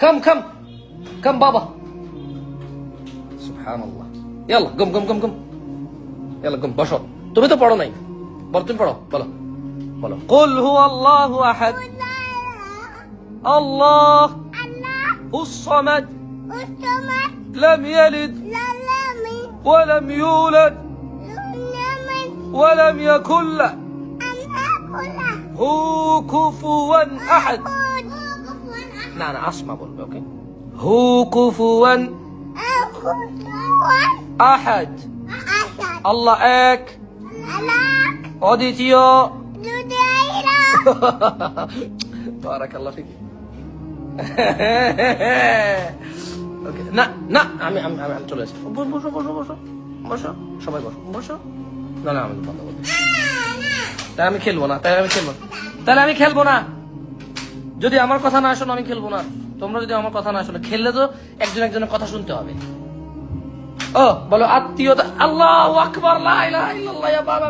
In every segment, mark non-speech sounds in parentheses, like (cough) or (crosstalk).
কাম কাম কাম বাবা সুবহানাল্লাহ ইয়াল্লা গম গম গম গম ইয়াল্লা গম বসো তুমি তো পড়ো নাই বলো তুমি পড়ো বলো বলো কুল হু আল্লাহু আহাদ আল্লাহ الصمد لم يلد ولم يولد ولم يكن له هو كفوا احد না না আসমা বলবে ওকে হু কুফুয়ান আহাদ। আল্লাহ এক। অদ্বিতীয়। (laughs) বারাকাল্লাহ ফিক ওকে (laughs) না না আমি আমি আমি চলে আসছি। বসো বসো বসো বসো বসো সবাই বসো বসো। না না আমি বন্ধ করব। তাই আমি খেলব না তাই আমি খেলব তাহলে আমি খেলব না। যদি আমার কথা না শোনো, আমি খেলব না। তোমরা যদি আমার কথা না শোনো, খেললে তো একজন একজনের কথা শুনতে হবে। ও, বলো, আত্মীয়তা আল্লাহ আকবর বাবা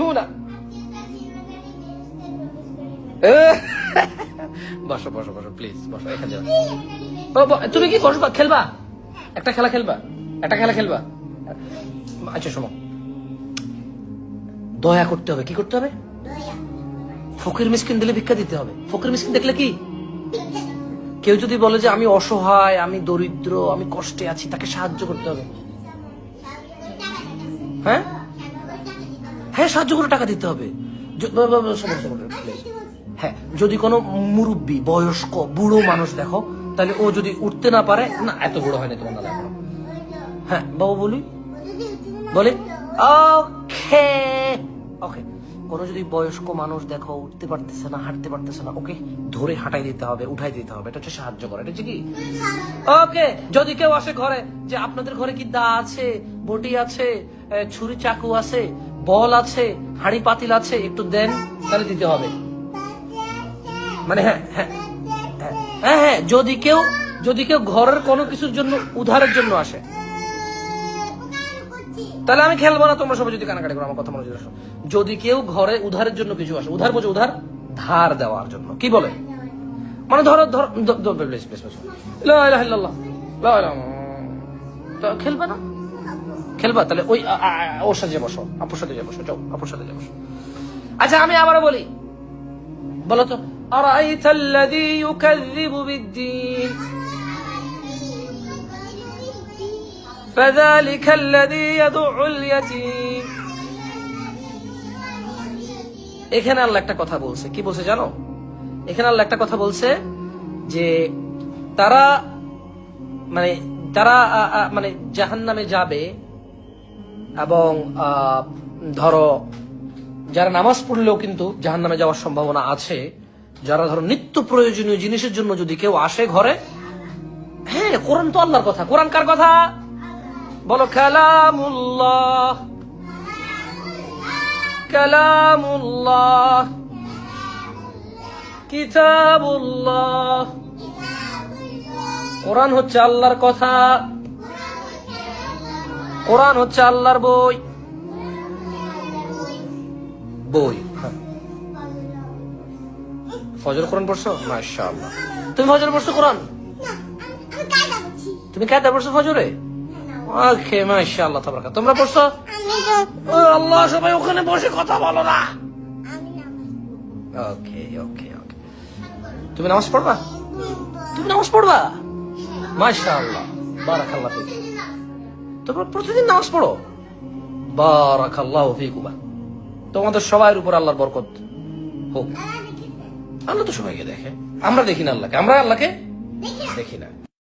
হুনা (laughs) বসো বসো বসো প্লিজ বসো, এখানে তুমি কি বসবা? খেলবা? একটা খেলা খেলবা? একটা খেলা খেলবা? আচ্ছা শোনো। দয়া করতে হবে। কি করতে হবে? ফকির মিসকিন দিলে ভিক্ষা দিতে হবে। ফকির মিসকিন দেখলে কি? কেউ যদি বলে যে আমি অসহায়, আমি দরিদ্র, আমি কষ্টে আছি, তাকে সাহায্য করতে হবে। হ্যাঁ? হ্যাঁ সাহায্য করে টাকা দিতে হবে। হ্যাঁ যদি কোনো মুরব্বী, বয়স্ক, বুড়ো মানুষ দেখো, তাহলে ও যদি উঠতে না পারে, না, এত বুড়ো হয়নি তোমার দাদা। হ্যাঁ বাবু বলি। বলে? ওকে ওকে। কোনো যদি বয়স্ক মানুষ দেখো উঠতে পারতেছে না হাঁটতে পারতেছে না ওকে ধরে হাঁটাই দিতে হবে উঠাই দিতে হবে। এটা হচ্ছে সাহায্য করে এটা কি? ওকে যদি কেউ আসে ঘরে যে আপনাদের ঘরে কি দা আছে বটি আছে ছুরি চাকু আছে বল আছে হাঁড়ি পাতিল আছে একটু দেন তাহলে দিতে হবে। মানে হ্যাঁ হ্যাঁ হ্যাঁ, হ্যাঁ হ্যাঁ যদি কেউ যদি কেউ ঘরের কোনো কিছুর জন্য উধারের জন্য আসে। তাহলে আমি খেলব না, তোমরা সবাই যদি কানাকাটি করো, আমার কথা মনোযোগ আসো যদি কেউ ঘরে উধারের জন্য কিছু আসে, উধার বোঝো, উধার ধার দেওয়ার জন্য। কি বলে? মানে ধরো ধরো খেলবে না? খেলবা? তাহলে ওই ওর সাথে বসো, আপুর সাথে যাব চৌ আপুর সাথে যাব আচ্ছা আমি আবারও বলি, বলো তো আর فذلك الذي يدع اليتيم এখানে আল্লাহ একটা কথা বলছে কি বলছে জানো এখানে আল্লাহ একটা কথা বলছে যে তারা মানে তারা আ, আ, মানে জাহান্নামে যাবে এবং আ, ধরো যারা নামাজ পড়লেও কিন্তু জাহান্নামে যাওয়ার সম্ভাবনা আছে যারা ধরো নিত্য প্রয়োজনীয় জিনিসের জন্য যদি কেউ আসে ঘরে হ্যাঁ কোরআন তো আল্লাহর কথা কোরআন কার কথা বলো কালামুল্লাহ কালামুল্লাহ কিতাবুল্লাহ। কোরআন হচ্ছে আল্লাহর কথা। কোরআন হচ্ছে আল্লাহর বই। বই হ্যাঁ। ফজর কোরআন পড়ছো? মাশাআল্লাহ। তুমি ফজর পড়ছো কোরআন? তুমি কায়দা পড়ছো ফজরে? ওকে মাশাআল্লাহ তাবারাকা তোমরা পড়ছো? ও আল্লাহ সবাই ওখানে বসে কথা বলো না। ওকে ওকে ওকে। তুমি নামাজ পড়বা? তুমি নামাজ পড়বা? মাশাআল্লাহ বারাকাল্লাহ ফিক। তোমরা প্রতিদিন নামাজ পড়ো? বারাকাল্লাহ ফিকুমা। তোমাদের সবার উপর আল্লাহর বরকত হোক। আল্লাহ তো সবাইকে দেখে। আমরা দেখি না আল্লাহকে। আমরা আল্লাহকে দেখি না।